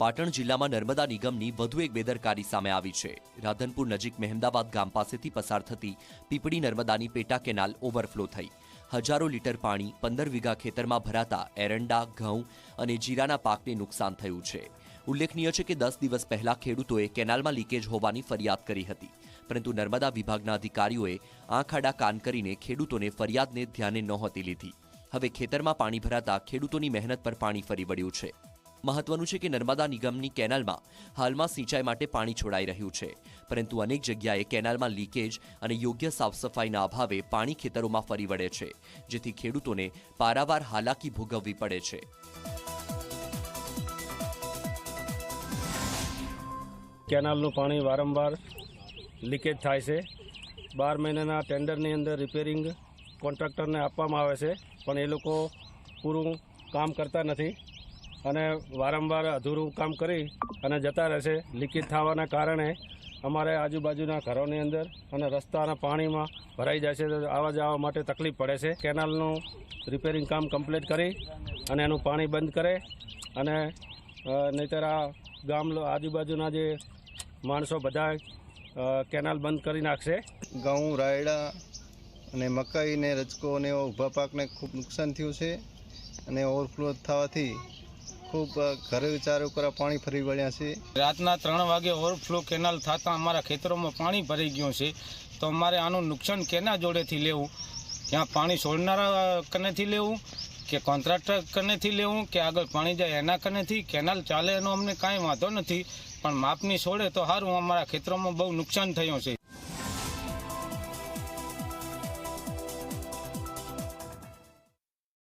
પાટણ જિલ્લામાં નર્મદા નિગમની વધુ એક બેદરકારી સામે આવી છે. રાધનપુર નજીક મહેમદાબાદ ગામ પાસેથી પસાર થતી પીપળી નર્મદાની પેટા કેનાલ ઓવરફ્લો થઈ. હજારો લીટર પાણી પંદર વીઘા ખેતરમાં ભરાતા એરંડા, ઘઉં અને જીરાના પાકને નુકસાન થયું છે. ઉલ્લેખનીય છે કે દસ દિવસ પહેલા ખેડૂતોએ કેનાલમાં લીકેજ હોવાની ફરિયાદ કરી હતી. પરંતુ નર્મદા વિભાગના અધિકારીઓએ આંખ આડા કાન કરીને ખેડૂતોને ફરિયાદને ધ્યાને નહોતી લીધી. હવે ખેતરમાં પાણી ભરાતા ખેડૂતોની મહેનત પર પાણી ફરી વળ્યું છે. મહત્વનું છે કે નર્મદા નિગમની કેનાલમાં હાલમાં સિંચાઈ માટે પાણી છોડાઈ રહ્યું છે. પરંતુ અનેક જગ્યાએ કેનાલમાં લીકેજ અને યોગ્ય સાફસફાઈના અભાવે પાણી ખેતરોમાં ફરી વળે છે, જેથી ખેડૂતોને પારાવાર હાલાકી ભોગવવી પડે છે. કેનાલનું પાણી વારંવાર લીકેજ થાય છે. બાર મહિનાના ટેન્ડરની અંદર રિપેરિંગ કોન્ટ્રાક્ટરને આપવામાં આવે છે, પણ એ લોકો પૂરું કામ કરતા નથી. અને વારંવાર અધૂરું કામ કરી અને જતા રહેશે. લીકેજ થવાના કારણે અમારે આજુબાજુના ઘરોની અંદર અને રસ્તાના પાણીમાં ભરાઈ જાય છે. તો આવવા જવા માટે તકલીફ પડે છે. કેનાલનું રિપેરિંગ કામ કમ્પ્લીટ કરી અને એનું પાણી બંધ કરે અને નહીતર આ ગામ આજુબાજુના જે માણસો બધા કેનાલ બંધ કરી નાખશે. ઘઉં, રાયડા અને મકાઈ ને રજકો એવા ઊભા પાકને ખૂબ નુકસાન થયું છે અને ઓવરફ્લો થવાથી ખૂબ ઘરે વિચારો ઉપર પાણી ફરી વળ્યા છે. રાતના ત્રણ વાગે ઓવરફ્લો કેનાલ થતાં અમારા ખેતરોમાં પાણી ભરાઈ ગયું છે. તો અમારે આનું નુકસાન કેના જોડેથી લેવું? ત્યાં પાણી છોડનારા કનેથી લેવું? કે કોન્ટ્રાક્ટર કનેથી લેવું? કે આગળ પાણી જાય એના કનેથી? કેનાલ ચાલે એનો અમને કાંઈ વાંધો નથી. પણ માપની છોડે તો સારું અમારા ખેતરોમાં બહુ નુકસાન થયું છે.